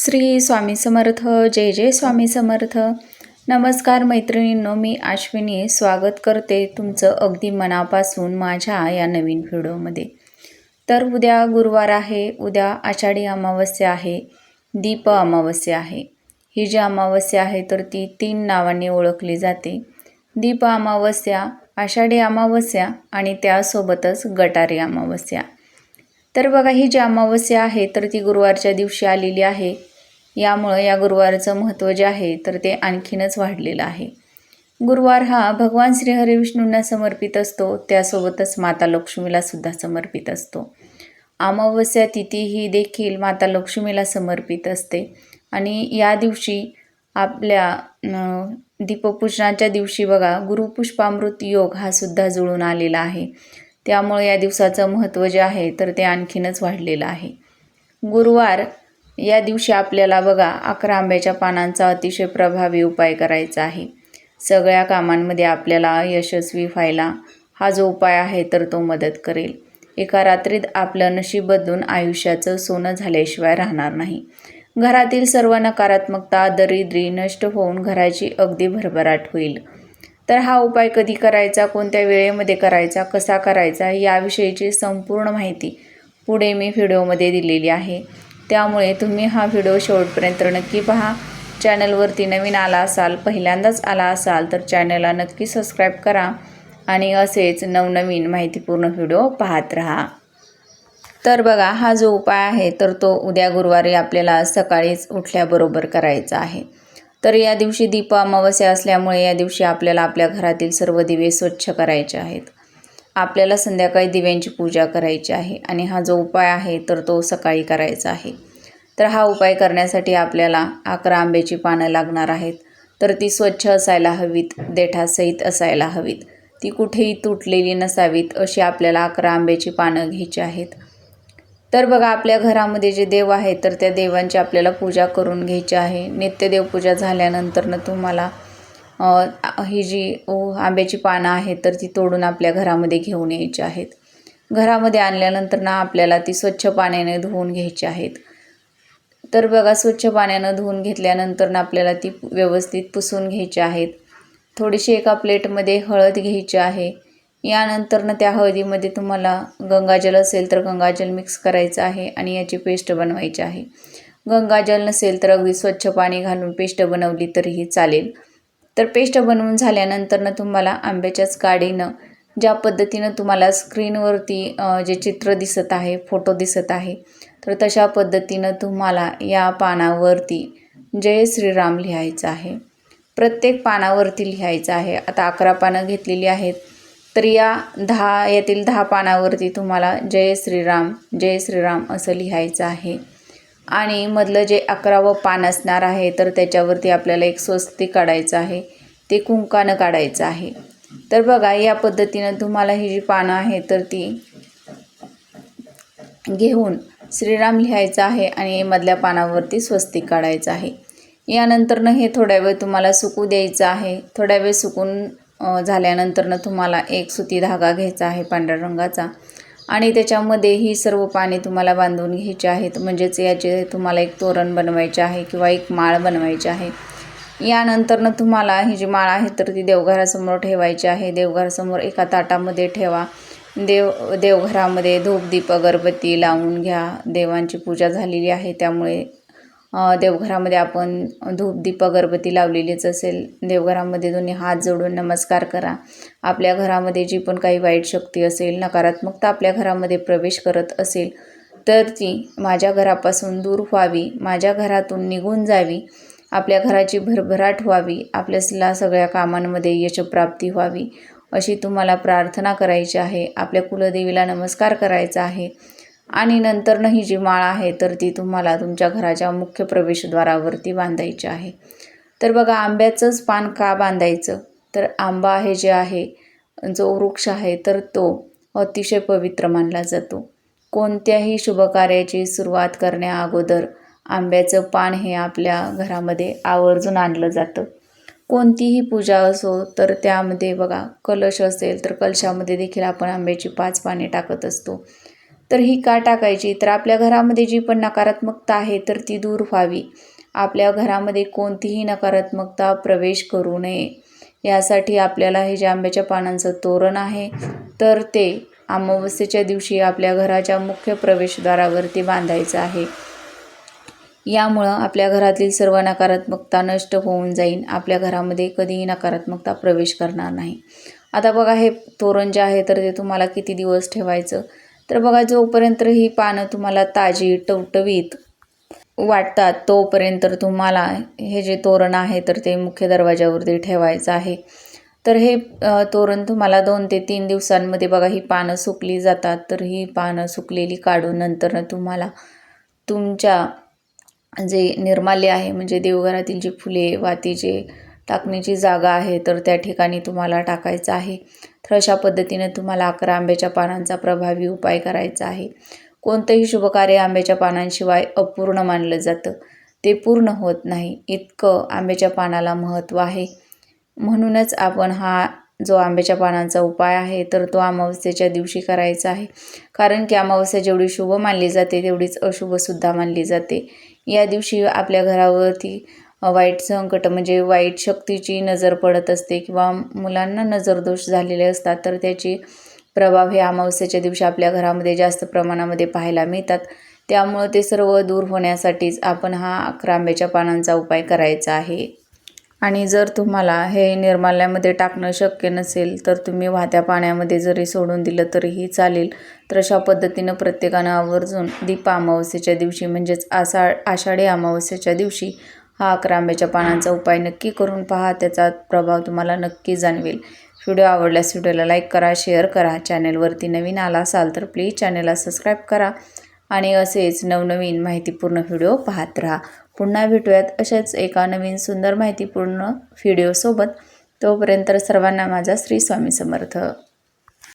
श्री स्वामी समर्थ जय जय स्वामी समर्थ. नमस्कार मैत्रिणींनो मी अश्विनी स्वागत करते तुमचं अगदी मनापासून माझ्या या नवीन व्हिडिओमध्ये. तर उद्या गुरुवार आहे. उद्या आषाढी अमावस्या आहे. दीप अमावस्या आहे. ही जी अमावस्या आहे तर ती तीन नावांनी ओळखली जाते. दीप अमावस्या आषाढी अमावस्या आणि त्यासोबतच गटारी अमावस्या. तर बघा ही जी अमावस्या आहे तर ती गुरुवारच्या दिवशी आलेली आहे. यामुळं या गुरुवारचं महत्त्व जे आहे तर ते आणखीनच वाढलेलं आहे. गुरुवार हा भगवान श्री हरिविष्णूंना समर्पित असतो त्यासोबतच माता लक्ष्मीला सुद्धा समर्पित असतो. अमावस्या तिथी ही देखील माता लक्ष्मीला समर्पित असते. आणि या दिवशी आपल्या दीपपूजनाच्या दिवशी बघा गुरुपुष्पामृत योग हा सुद्धा जुळून आलेला आहे. त्यामुळे या दिवसाचं महत्त्व जे आहे तर ते आणखीनच वाढलेलं आहे. गुरुवार या दिवशी आपल्याला बघा अकरा आंब्याच्या पानांचा अतिशय प्रभावी उपाय करायचा आहे. सगळ्या कामांमध्ये आपल्याला यशस्वी व्हायला हा जो उपाय आहे तर तो मदत करेल. एका रात्रीत आपलं नशीब बदलून आयुष्याचं सोनं झाल्याशिवाय राहणार नाही. घरातील सर्व नकारात्मकता दरिद्री नष्ट होऊन घराची अगदी भरभराट होईल. तर हा उपाय कधी करायचा कोणत्या वेळेमध्ये करायचा कसा करायचा याविषयीची संपूर्ण माहिती पुढे मी व्हिडिओमध्ये दिलेली आहे. त्यामुळे तुम्ही हा व्हिडिओ शेवटपर्यंत नक्की पहा. चॅनलवरती नवीन आला असाल पहिल्यांदाच आला असाल तर चॅनलला नक्की सबस्क्राईब करा आणि असेच नवनवीन माहितीपूर्ण व्हिडिओ पाहत राहा. तर बघा हा जो उपाय आहे तर तो उद्या गुरुवारी आपल्याला सकाळीच उठल्याबरोबर करायचा आहे. तर या दिवशी दीप अमावस्या असल्यामुळे या दिवशी आपल्याला आपल्या घरातील सर्व दिवे स्वच्छ करायचे आहेत. आपल्याला संध्याकाळी दिव्यांची पूजा करायची आहे आणि हा जो उपाय आहे तर तो सकाळी करायचा आहे. तर हा उपाय करण्यासाठी आपल्याला अकरा आंब्याची पानं लागणार आहेत. तर ती स्वच्छ असायला हवीत देठासहित असायला हवीत. ती कुठेही तुटलेली नसावीत अशी आपल्याला अकरा आंब्याची पानं घ्यायची आहेत. तर बघा आपल्या घरामध्ये जे देव आहेत तर त्या देवांची आपल्याला पूजा करून घ्यायची आहे. नित्यदेवपूजा झाल्यानंतरनं तुम्हाला ही जी ओ आंब्याची पानं आहेत तर ती तोडून आपल्या घरामध्ये घेऊन यायची आहेत. घरामध्ये आणल्यानंतर ना आपल्याला ती स्वच्छ पाण्याने धुवून घ्यायची आहेत. तर बघा स्वच्छ पाण्यानं धुवून घेतल्यानंतर ना आपल्याला ती व्यवस्थित पुसून घ्यायची आहेत. थोडीशी एका प्लेटमध्ये हळद घ्यायची आहे. यानंतरनं त्या हळदीमध्ये तुम्हाला गंगाजल असेल तर गंगाजल मिक्स करायचं आहे आणि याची पेस्ट बनवायची आहे. गंगाजल नसेल तर अगदी स्वच्छ पाणी घालून पेस्ट बनवली तरीही चालेल. तर पेस्ट बनवून झाल्यानंतरनं तुम्हाला आंब्याच्याच काडीनं ज्या पद्धतीनं तुम्हाला स्क्रीनवरती जे चित्र दिसत आहे फोटो दिसत आहे तर तशा पद्धतीनं तुम्हाला या पानावरती जय श्रीराम लिहायचं आहे. प्रत्येक पानावरती लिहायचं आहे. आता अकरा पानं घेतलेली आहेत. तर या दहा यातील दहा पानावरती तुम्हाला जय श्रीराम जय श्रीराम असं लिहायचं आहे. आणि मधलं जे अकरावं पान असणार आहे तर त्याच्यावरती आपल्याला एक स्वस्ती काढायचं आहे. ते कुंकानं काढायचं आहे. तर बघा या पद्धतीनं तुम्हाला ही जी पानं आहे तर ती घेऊन श्रीराम लिहायचं आहे आणि मधल्या पानावरती स्वस्तिक काढायचं आहे. यानंतरनं हे थोड्या वेळ तुम्हाला सुकू द्यायचं आहे. थोड्या वेळ सुकून झाल्यानंतरनं तुम्हाला एक सुती धागा घ्यायचा आहे पांढऱ्या रंगाचा. आणि त्याच्यामध्ये ही सर्व पाने तुम्हाला बांधून घ्यायची आहेत. म्हणजेच याचे तुम्हाला एक तोरण बनवायचे आहे किंवा एक माळ बनवायची आहे. यानंतरनं तुम्हाला ही जी माळ आहे तर ती देवघरासमोर ठेवायची आहे. देवघरासमोर एका ताटामध्ये ठेवा. देव देवघरामध्ये धूप दीप अगरबत्ती लावून घ्या. देवांची पूजा झालेली आहे त्यामुळे देवघरामध्ये आपण धूप दीप अगरबत्ती लावलेलीच असेल. देवघरामध्ये दोन्ही हात जोडून नमस्कार करा. आपल्या घरामध्ये जी पण काही वाईट शक्ती असेल नकारात्मकता आपल्या घरामध्ये प्रवेश करत असेल तर ती माझ्या घरापासून दूर व्हावी माझ्या घरातून निघून जावी आपल्या घराची भरभराट व्हावी आपल्याला सगळ्या कामांमध्ये यशप्राप्ती व्हावी अशी तुम्हाला प्रार्थना करायची आहे. आपल्या कुलदेवीला नमस्कार करायचा आहे. आणि नंतरनं ही जी माळ आहे तर ती तुम्हाला तुमच्या घराच्या मुख्य प्रवेशद्वारावरती बांधायची आहे. तर बघा आंब्याचंच पान का बांधायचं? तर आंबा आहे जे आहे जो वृक्ष आहे तर तो अतिशय पवित्र मानला जातो. कोणत्याही शुभकार्याची सुरुवात करण्या अगोदर आंब्याचं पान हे आपल्या घरामध्ये आवर्जून आणलं जातं. कोणतीही पूजा असो तर त्यामध्ये बघा कलश असेल तर कलशामध्ये देखील आपण आंब्याची पाच पाने टाकत असतो. तर ही का टाकायची? तर आपल्या घरामध्ये जी पण नकारात्मकता आहे तर ती दूर व्हावी. आपल्या घरामध्ये कोणतीही नकारात्मकता प्रवेश करू नये. यासाठी आपल्याला हे जे आंब्याच्या पानांचं तोरण आहे तर ते अमावस्येच्या दिवशी आपल्या घराच्या मुख्य प्रवेशद्वारावरती बांधायचं आहे. यामुळं आपल्या घरातील सर्व नकारात्मकता नष्ट होऊन जाईल. आपल्या घरामध्ये कधीही नकारात्मकता प्रवेश करणार नाही. आता बघा हे तोरण जे आहे तर ते तुम्हाला किती दिवस ठेवायचं? तर बघा जोपर्यंत ही पानं तुम्हाला ताजी टवटवीत वाटतात तोपर्यंत तुम्हाला हे जे तोरण आहे तर ते मुख्य दरवाजावरती ठेवायचं आहे. तर हे तोरण तुम्हाला दोन ते तीन दिवसांमध्ये बघा ही पानं सुकली जातात. तर ही पानं सुकलेली काढून नंतर तुम्हाला तुमच्या जे निर्माल्य आहे म्हणजे देवघरातील जी फुले वातीचे टाकण्याची जागा आहे तर त्या ठिकाणी तुम्हाला टाकायचं आहे. तर अशा पद्धतीने तुम्हाला अकरा आंब्याच्या पानांचा प्रभावी उपाय करायचा आहे. कोणतंही शुभकार्य आंब्याच्या पानांशिवाय अपूर्ण मानलं जातं. ते पूर्ण होत नाही. इतकं आंब्याच्या पानाला महत्त्व आहे. म्हणूनच आपण हा जो आंब्याच्या पानांचा उपाय आहे तर तो अमावस्येच्या दिवशी करायचा आहे. कारण की अमावस्या जेवढी शुभ मानली जाते तेवढीच अशुभसुद्धा मानली जाते. या दिवशी आपल्या घरावरती वाईट संकट म्हणजे वाईट शक्तीची नजर पडत असते किंवा मुलांना नजरदोष झालेले असतात तर त्याची प्रभाव हे अमावस्येच्या दिवशी आपल्या घरामध्ये जास्त प्रमाणामध्ये पाहायला मिळतात. त्यामुळं ते सर्व दूर होण्यासाठीच आपण हा अकरा आंब्याच्या पानांचा उपाय करायचा आहे. आणि जर तुम्हाला हे निर्माल्यामध्ये टाकणं शक्य नसेल तर तुम्ही वाहत्या पाण्यामध्ये जरी सोडून दिलं तरीही चालेल. तर अशा पद्धतीनं प्रत्येकानं आवर्जून दीप अमावस्येच्या दिवशी म्हणजेच आषाढ आषाढी अमावस्येच्या दिवशी हा अकरा आंब्याच्या पानांचा उपाय नक्की करून पहा. त्याचा प्रभाव तुम्हाला नक्की जाणवेल. व्हिडिओ आवडल्यास व्हिडिओला लाईक करा शेअर करा. चॅनेलवरती नवीन आला असाल तर प्लीज चॅनेलला सबस्क्राईब करा आणि असेच नवनवीन माहितीपूर्ण व्हिडिओ पाहत राहा. पुन्हा भेटूयात अशाच एका नवीन सुंदर माहितीपूर्ण व्हिडिओसोबत. तोपर्यंत सर्वांना माझा श्री स्वामी समर्थ.